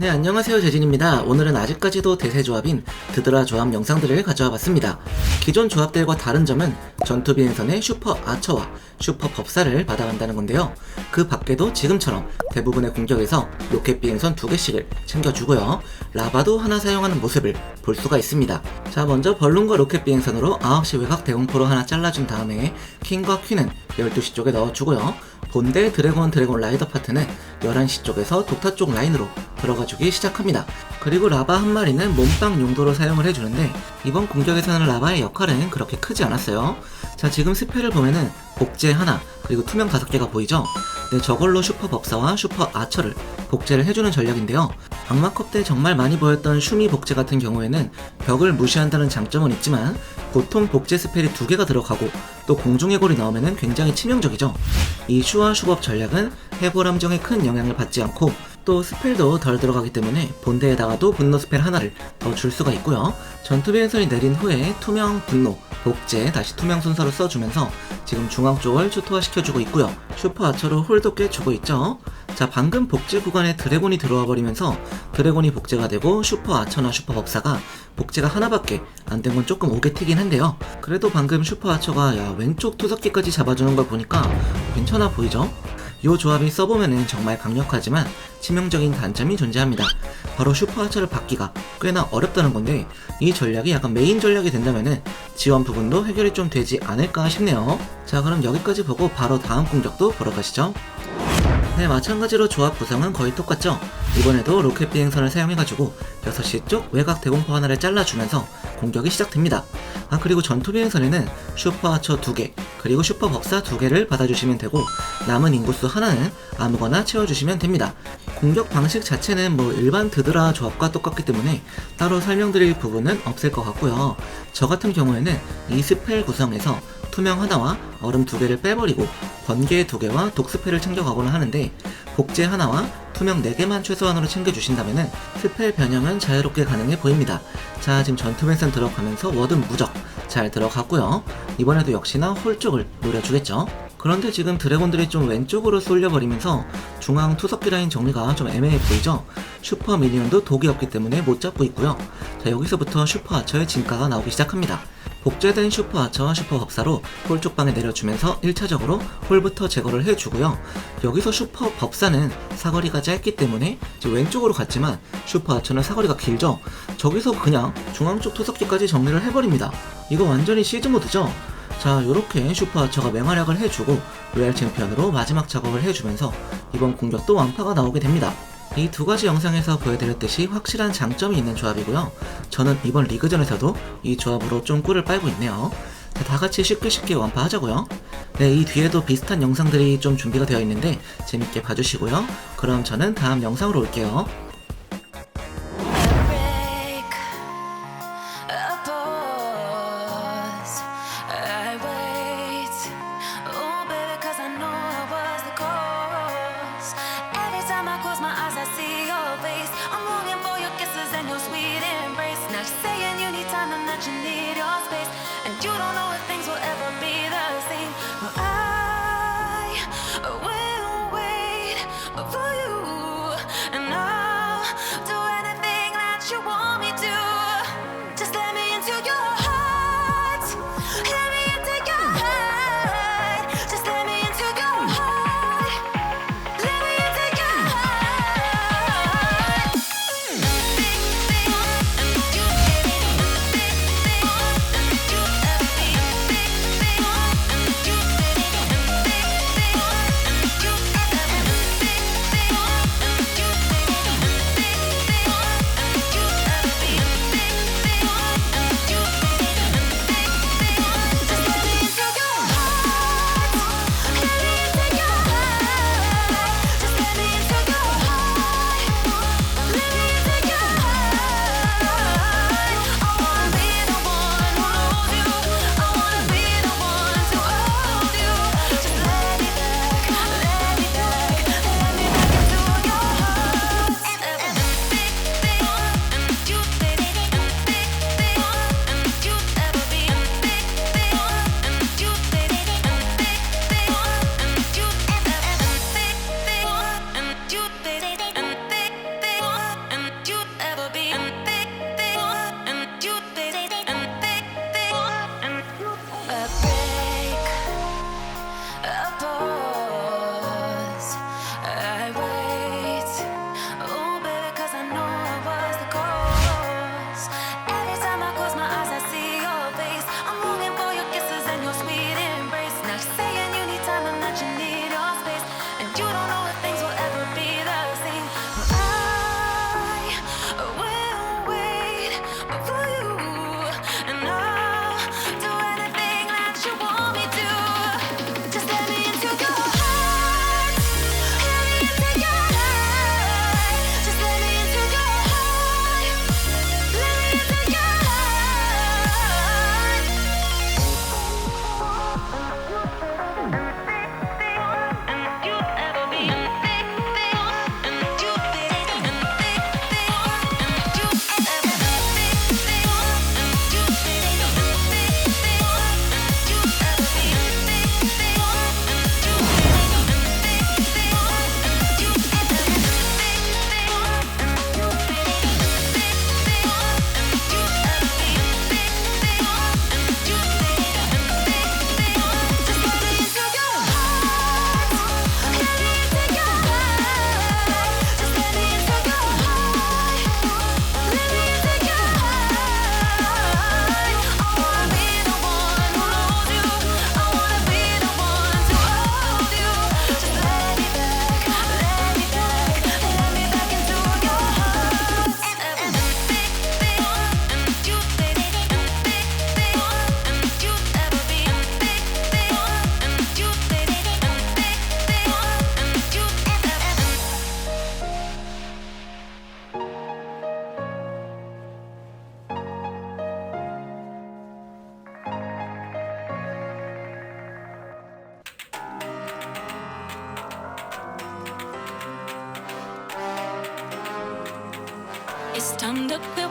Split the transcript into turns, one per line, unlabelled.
네, 안녕하세요. 재진입니다. 오늘은 아직까지도 대세 조합인 드드라 조합 영상들을 가져와 봤습니다. 기존 조합들과 다른 점은 전투 비행선의 슈퍼 아처와 슈퍼 법사를 받아간다는 건데요. 그 밖에도 지금처럼 대부분의 공격에서 로켓 비행선 두 개씩을 챙겨주고요. 라바도 하나 사용하는 모습을 볼 수가 있습니다. 자, 먼저 벌룬과 로켓 비행선으로 9시 외곽 대공포로 하나 잘라준 다음에 킹과 퀸은 12시 쪽에 넣어주고요. 본대 드래곤 드래곤 라이더 파트는 11시 쪽에서 독타 쪽 라인으로 들어가주기 시작합니다. 그리고 라바 한 마리는 몸빵 용도로 사용을 해주는데 이번 공격에서는 라바의 역할은 그렇게 크지 않았어요. 자 지금 스펠을 보면은 복제 하나 그리고 투명 다섯 개가 보이죠? 네 저걸로 슈퍼 법사와 슈퍼 아처를 복제를 해주는 전략인데요. 악마컵 때 정말 많이 보였던 슈미 복제 같은 경우에는 벽을 무시한다는 장점은 있지만 보통 복제 스펠이 두 개가 들어가고 또 공중해골이 나오면은 굉장히 치명적이죠. 이 슈와 슈법 전략은 해골 함정에 큰 영향을 받지 않고 또 스펠도 덜 들어가기 때문에 본대에다가도 분노 스펠 하나를 더 줄 수가 있고요. 전투 비행선이 내린 후에 투명 분노, 복제 다시 투명 순서로 써주면서 지금 중앙 쪽을 초토화시켜주고 있고요. 슈퍼 아처로 홀도 꽤 주고 있죠. 자 방금 복제 구간에 드래곤이 들어와 버리면서 드래곤이 복제가 되고 슈퍼 아처나 슈퍼 법사가 복제가 하나밖에 안 된 건 조금 오게 튀긴 한데요. 그래도 방금 슈퍼 아처가 야 왼쪽 투석기까지 잡아주는 걸 보니까 괜찮아 보이죠? 이 조합이 써보면은 정말 강력하지만 치명적인 단점이 존재합니다. 바로 슈퍼 아처를 받기가 꽤나 어렵다는 건데 이 전략이 약간 메인 전략이 된다면은 지원 부분도 해결이 좀 되지 않을까 싶네요. 자 그럼 여기까지 보고 바로 다음 공격도 보러 가시죠. 네, 마찬가지로 조합 구성은 거의 똑같죠? 이번에도 로켓 비행선을 사용해가지고 6시 쪽 외곽 대공포 하나를 잘라주면서 공격이 시작됩니다. 아, 그리고 전투 비행선에는 슈퍼 아처 2개, 그리고 슈퍼 법사 2개를 받아주시면 되고, 남은 인구수 하나는 아무거나 채워주시면 됩니다. 공격 방식 자체는 뭐 일반 드드라 조합과 똑같기 때문에 따로 설명드릴 부분은 없을 것 같고요. 저 같은 경우에는 이 스펠 구성에서 투명 하나와 얼음 두 개를 빼버리고 번개 두 개와 독스펠을 챙겨가거나 하는데 복제 하나와 투명 네 개만 최소한으로 챙겨주신다면은 스펠 변형은 자유롭게 가능해 보입니다. 자 지금 전투 벤선 들어가면서 워든 무적 잘 들어갔고요. 이번에도 역시나 홀 쪽을 노려주겠죠. 그런데 지금 드래곤들이 좀 왼쪽으로 쏠려버리면서 중앙 투석기 라인 정리가 좀 애매해 보이죠? 슈퍼 미니언도 독이 없기 때문에 못 잡고 있고요. 자 여기서부터 슈퍼 아처의 진가가 나오기 시작합니다. 복제된 슈퍼 아처와 슈퍼 법사로 홀 쪽방에 내려주면서 1차적으로 홀부터 제거를 해주고요. 여기서 슈퍼 법사는 사거리가 짧기 때문에 왼쪽으로 갔지만 슈퍼 아처는 사거리가 길죠. 저기서 그냥 중앙 쪽 투석기까지 정리를 해버립니다. 이거 완전히 시즈 모드죠? 자, 요렇게 슈퍼 아처가 맹활약을 해주고 로얄 챔피언으로 마지막 작업을 해주면서 이번 공격도 완파가 나오게 됩니다. 이 두 가지 영상에서 보여드렸듯이 확실한 장점이 있는 조합이고요. 저는 이번 리그전에서도 이 조합으로 좀 꿀을 빨고 있네요. 자, 다 같이 쉽게 쉽게 완파하자고요. 네, 이 뒤에도 비슷한 영상들이 좀 준비가 되어 있는데 재밌게 봐주시고요. 그럼 저는 다음 영상으로 올게요.
You don't It's time to